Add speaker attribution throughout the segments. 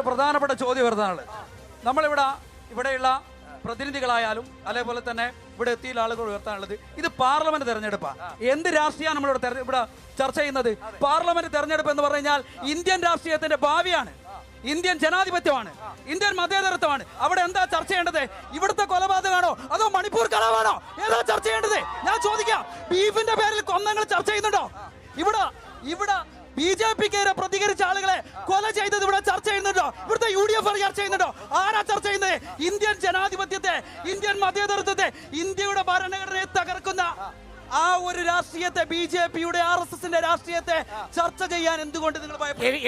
Speaker 1: ഒരു പ്രധാനപ്പെട്ട ചോദ്യം വരുന്നതാണ് നമ്മളിവിടെ ഇവിടെയുള്ള പ്രതിനിധികളായാലും അതേപോലെ തന്നെ ഇവിടെ എത്തിയുള്ള ആളുകൾ ഉയർത്താനുള്ളത് ഇത് പാർലമെന്റ് തെരഞ്ഞെടുപ്പാണ് എന്ത് രാഷ്ട്രീയമാണ് നമ്മളിവിടെ ഇവിടെ ചർച്ച ചെയ്യുന്നത്? പാർലമെന്റ് തെരഞ്ഞെടുപ്പ് എന്ന് പറഞ്ഞാൽ ഇന്ത്യൻ രാഷ്ട്രീയത്തിന്റെ ഭാവിയാണ്. ഇന്ത്യൻ ജനാധിപത്യമാണ്. ഇന്ത്യൻ മതേതരത്വമാണ്. അവിടെ എന്താ ചർച്ച ചെയ്യേണ്ടത്? ഇവിടുത്തെ കൊലപാതകമാണോ? അതോ മണിപ്പൂർ കലാവാണോ ഏതാ ചർച്ച ചെയ്യേണ്ടത്? ഞാൻ ചോദിക്കാം. ബീഫിന്റെ പേരിൽ കൊന്നങ്ങൾ ചർച്ച ചെയ്യുന്നുണ്ടോ? ഇവിടെ ഇവിടെ ബി ജെ പിക്കെതിരെ പ്രതികരിച്ച ആളുകളെ കൊല ചെയ്തത് ഇവിടെ ചർച്ച ചെയ്യുന്നുണ്ടോ? ഇവിടുത്തെ യു ഡി എഫ് ചർച്ച ചെയ്യുന്നുണ്ടോ? ആരാ ചർച്ച ചെയ്യുന്നത്? ഇന്ത്യൻ ജനാധിപത്യത്തെ ഇന്ത്യൻ മതേതരത്വത്തെ ഇന്ത്യയുടെ ഭരണഘടനയെ തകർക്കുന്ന ആ ഒരു രാഷ്ട്രീയത്തെ ബി ജെ പിയുടെ ആർ എസ് എസിന്റെ രാഷ്ട്രീയത്തെ ചർച്ച ചെയ്യാൻ എന്തുകൊണ്ട് നിങ്ങൾ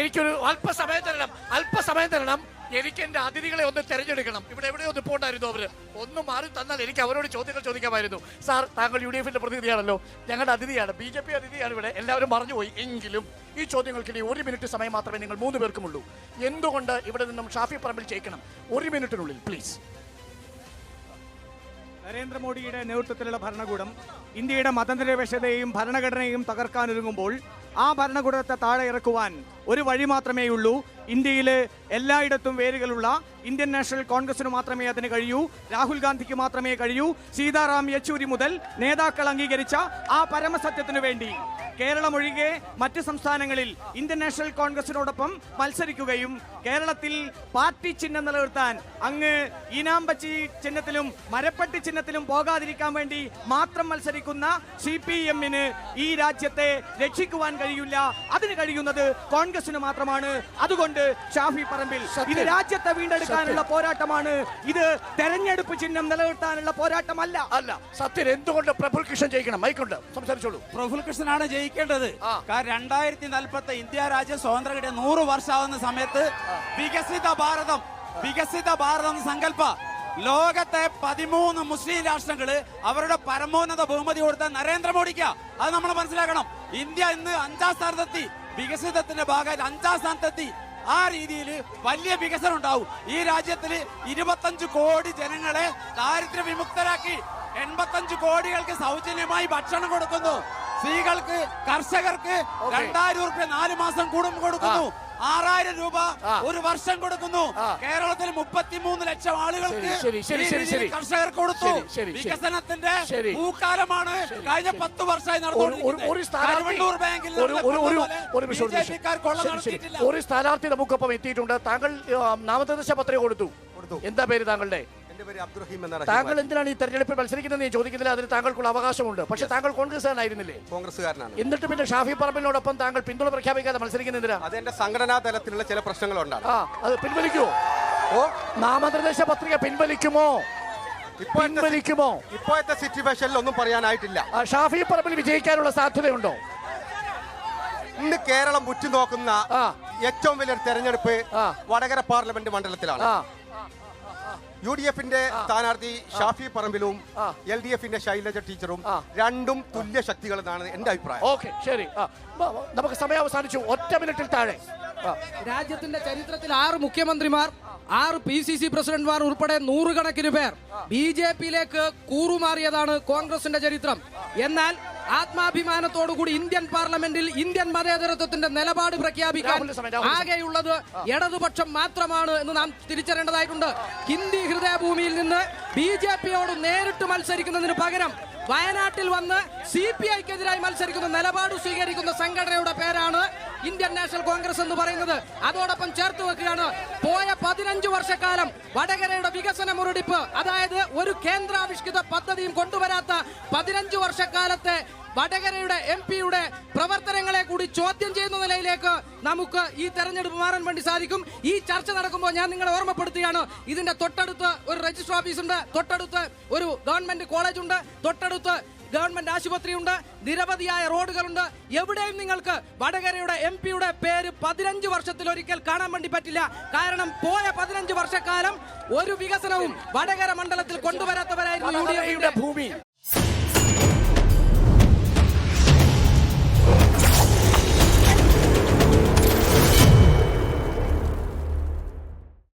Speaker 2: എനിക്കൊരു അല്പസമയം തരണം. അല്പസമയം തരണം. എനിക്ക് എന്റെ അതിഥികളെ ഒന്ന് തെരഞ്ഞെടുക്കണം. ഇവിടെ എവിടെ ഒന്ന് പോണ്ടായിരുന്നു അവർ. ഒന്ന് മാറി തന്നാൽ എനിക്ക് അവരോട് ചോദ്യങ്ങൾ ചോദിക്കാമായിരുന്നു. സാർ താങ്കൾ യു ഡി എഫിന്റെ പ്രതിനിധിയാണല്ലോ. ഞങ്ങളുടെ അതിഥിയാണ്. ബി ജെ പി അതിഥിയാണ് ഇവിടെ. എല്ലാവരും മറന്നുപോയി എങ്കിലും ഈ ചോദ്യങ്ങൾക്കിടെ ഒരു മിനിറ്റ് സമയം മാത്രമേ നിങ്ങൾ മൂന്ന് പേർക്കുമുള്ളൂ. എന്തുകൊണ്ട് ഇവിടെ നിന്നും ഷാഫി പറമ്പിൽ ചെയ്യിക്കണം ഒരു മിനിറ്റിനുള്ളിൽ പ്ലീസ്.
Speaker 3: നരേന്ദ്രമോദിയുടെ നേതൃത്വത്തിലുള്ള ഭരണകൂടം ഇന്ത്യയുടെ മതനിരപേക്ഷതയെയും ഭരണഘടനയെയും തകർക്കാനൊരുങ്ങുമ്പോൾ ആ ഭരണകൂടത്തെ താഴെ ഇറക്കുവാൻ ഒരു വഴി മാത്രമേ ഉള്ളൂ ഇന്ത്യയിൽ എല്ലായിടത്തും വേരുകളുള്ള ഇന്ത്യൻ നാഷണൽ കോൺഗ്രസിന് മാത്രമേ അതിന് കഴിയൂ രാഹുൽ ഗാന്ധിക്ക് മാത്രമേ കഴിയൂ സീതാറാം യെച്ചൂരി മുതൽ നേതാക്കൾ അംഗീകരിച്ച ആ പരമസത്യത്തിനു വേണ്ടി. കേരളം ഒഴികെ മറ്റ് സംസ്ഥാനങ്ങളിൽ ഇന്ത്യൻ നാഷണൽ കോൺഗ്രസിനോടൊപ്പം മത്സരിക്കുകയും കേരളത്തിൽ പാർട്ടി ചിഹ്നം നിലനിർത്താൻ അങ്ങ് ഈനാമ്പച്ചി ചിഹ്നത്തിലും മരപ്പട്ടി ചിഹ്നത്തിലും പോകാതിരിക്കാൻ വേണ്ടി മാത്രം മത്സരിക്കുന്ന സി പി എമ്മിന് ഈ രാജ്യത്തെ രക്ഷിക്കുവാൻ കഴിയില്ല. അതിന് കഴിയുന്നത് കോൺഗ്രസിന് മാത്രമാണ്. അതുകൊണ്ട് ഷാഫി പറമ്പിൽ ഇത് രാജ്യത്തെ വീണ്ടെടുക്കാനുള്ള പോരാട്ടമാണ്. ഇത് തെരഞ്ഞെടുപ്പ് ചിഹ്നം നിലനിർത്താനുള്ള പോരാട്ടമല്ല.
Speaker 2: അല്ല സത്യം എന്തുകൊണ്ട് പ്രഫുൽ കൃഷ്ണൻ ജയിക്കണം? മൈക്കുണ്ട്. സംസാരിച്ചോളൂ.
Speaker 4: പ്രഫുൽ കൃഷ്ണനാണ് ജയിക്കേണ്ടത് കാരണം രണ്ടായിരത്തി നാൽപ്പത്തി ഇന്ത്യ രാജ്യം സ്വാതന്ത്ര്യം കിട്ടിയ നൂറ് വർഷമാവുന്ന സമയത്ത് വികസിത ഭാരതം വികസിത ഭാരതം സങ്കല്പ. ലോകത്തെ പതിമൂന്ന് മുസ്ലിം രാഷ്ട്രങ്ങൾ അവരുടെ പരമോന്നത ബഹുമതി കൊടുത്ത നരേന്ദ്രമോദിക്ക. അത് നമ്മൾ മനസ്സിലാക്കണം. ഇന്ത്യ ഇന്ന് അഞ്ചാം സ്ഥാനത്തെത്തി. വികസിതത്തിന്റെ ഭാഗമായിട്ട് അഞ്ചാം സ്ഥാനത്തെത്തി. ആ രീതിയിൽ വലിയ വികസനം ഉണ്ടാവും. ഈ രാജ്യത്തിൽ ഇരുപത്തഞ്ച് കോടി ജനങ്ങളെ ദാരിദ്ര്യ വിമുക്തരാക്കി എൺപത്തഞ്ച് കോടികൾക്ക് സൗജന്യമായി ഭക്ഷണം കൊടുക്കുന്നു. സ്ത്രീകൾക്ക് കർഷകർക്ക് രണ്ടായിരം രൂപ നാല് മാസം കൂടുമ്പോൾ കൊടുക്കുന്നു. ആറായിരം രൂപ ഒരു വർഷം കൊടുക്കുന്നു. കേരളത്തിൽ മുപ്പത്തിമൂന്ന് ലക്ഷം ആളുകൾക്ക്. കർഷകർക്ക് കൊടുത്തു. വികസനത്തിന്റെ
Speaker 2: ഭൂകാലമാണ്
Speaker 4: പൂക്കാലമാണ് കഴിഞ്ഞ പത്ത് വർഷമായി നടന്നുകൊണ്ടിരിക്കുന്നത്. ബാങ്കിൽ
Speaker 2: ഒരു സ്ഥാനാർത്ഥി നമുക്കൊപ്പം എത്തിയിട്ടുണ്ട്. താങ്കൾ നാമനിർദ്ദേശ പത്രിക കൊടുത്തു. എന്താ പേര് താങ്കളുടെ? താങ്കൾ എന്തിനാണ് ഈ തെരഞ്ഞെടുപ്പിൽ മത്സരിക്കുന്നത് ചോദിക്കുന്നില്ല അതിന് താങ്കൾക്കുള്ള അവകാശമുണ്ട്. പക്ഷെ താങ്കൾ കോൺഗ്രസ്സുകാരനായിരുന്നില്ലേ?
Speaker 5: കോൺഗ്രസ്സുകാരനാണ്.
Speaker 2: എന്നിട്ട് പിന്നെ ഷാഫി പറമ്പിനോടൊപ്പം താങ്കൾ പിന്തുണ പ്രഖ്യാപിക്കാതെ മത്സരിക്കുന്നതിനാ?
Speaker 5: അതെന്റെ സംഘടനാ തലത്തിലുള്ള ചില പ്രശ്നങ്ങളുണ്ടാണ്.
Speaker 2: ആ അത് പിൻവലിക്കുമോ
Speaker 5: ഓ?
Speaker 2: നാമനിർദ്ദേശ പത്രിക പിൻവലിക്കുമോ? പിൻവലിക്കുമോ?
Speaker 5: ഇപ്പോഴത്തെ സിറ്റുവേഷനിൽ ഒന്നും പറയാനായിട്ടില്ല.
Speaker 2: ഷാഫി പറമ്പിൽ വിജയിക്കാനുള്ള സാധ്യതയുണ്ടോ?
Speaker 5: ഇന്ന് കേരളം ഉറ്റുനോക്കുന്ന. ഏറ്റവും വലിയൊരു തെരഞ്ഞെടുപ്പ് വടകര പാർലമെന്റ് മണ്ഡലത്തിലാണ്. യു ഡി എഫിന്റെ സ്ഥാനാർത്ഥി ഷാഫി പറമ്പിലും. എൽ ഡി എഫിന്റെ ശൈലജ ടീച്ചറും രണ്ടും തുല്യ ശക്തികൾ എന്നാണ് എന്റെ അഭിപ്രായം.
Speaker 2: ഓക്കെ ശരി. നമുക്ക് സമയം അവസാനിച്ചു. ഒറ്റ മിനിറ്റിൽ താഴെ.
Speaker 6: രാജ്യത്തിന്റെ ചരിത്രത്തിൽ ആറ് മുഖ്യമന്ത്രിമാർ ആറ് പി സി സി പ്രസിഡന്റ്മാർ ഉൾപ്പെടെ നൂറുകണക്കിന് പേർ ബി ജെ പിയിലേക്ക് കൂറുമാറിയതാണ് കോൺഗ്രസിന്റെ ചരിത്രം. എന്നാൽ ആത്മാഭിമാനത്തോടുകൂടി ഇന്ത്യൻ പാർലമെന്റിൽ ഇന്ത്യൻ മതേതരത്വത്തിന്റെ നിലപാട് പ്രഖ്യാപിക്കാൻ. ആകെയുള്ളത് ഇടതുപക്ഷം മാത്രമാണ് എന്ന് നാം തിരിച്ചറിയേണ്ടതായിട്ടുണ്ട് ഹിന്ദി ഹൃദയഭൂമിയിൽ നിന്ന് ബി ജെ പിയോട് നേരിട്ട് മത്സരിക്കുന്നതിന് പകരം വയനാട്ടിൽ വന്ന് സി പി ഐക്കെതിരായി മത്സരിക്കുന്ന നിലപാട് സ്വീകരിക്കുന്ന സംഘടനയുടെ പേരാണ് ഇന്ത്യൻ നാഷണൽ കോൺഗ്രസ് എന്ന് പറയുന്നത്. അതോടൊപ്പം ചേർത്ത് വെക്കുകയാണ്. പോയ പതിനഞ്ച് വർഷക്കാലം വടകരയുടെ വികസന മുരടിപ്പ് അതായത് ഒരു കേന്ദ്രാവിഷ്കൃത പദ്ധതിയും കൊണ്ടുവരാത്ത പതിനഞ്ച് വർഷക്കാലത്തെ വടകരയുടെ എം പിയുടെ പ്രവർത്തനങ്ങളെ കൂടി ചോദ്യം ചെയ്യുന്ന നിലയിലേക്ക് നമുക്ക് ഈ തെരഞ്ഞെടുപ്പ് മാറാൻ വേണ്ടി സാധിക്കും. ഈ ചർച്ച നടക്കുമ്പോൾ ഞാൻ നിങ്ങളെ ഓർമ്മപ്പെടുത്തുകയാണ്. ഇതിന്റെ തൊട്ടടുത്ത് ഒരു രജിസ്റ്റർ ഓഫീസ് ഉണ്ട്. തൊട്ടടുത്ത് ഒരു ഗവൺമെന്റ് കോളേജ് ഉണ്ട്. തൊട്ടടുത്ത് ഗവൺമെന്റ് ആശുപത്രിയുണ്ട് നിരവധിയായ റോഡുകളുണ്ട്. എവിടെയും നിങ്ങൾക്ക് വടകരയുടെ എം പിയുടെ പേര് പതിനഞ്ച് വർഷത്തിൽ ഒരിക്കൽ കാണാൻ വേണ്ടി പറ്റില്ല. കാരണം പോയ പതിനഞ്ച് വർഷക്കാലം ഒരു വികസനവും വടകര മണ്ഡലത്തിൽ കൊണ്ടുവരാത്തവരായിരുന്നു യു
Speaker 2: ഭൂമി.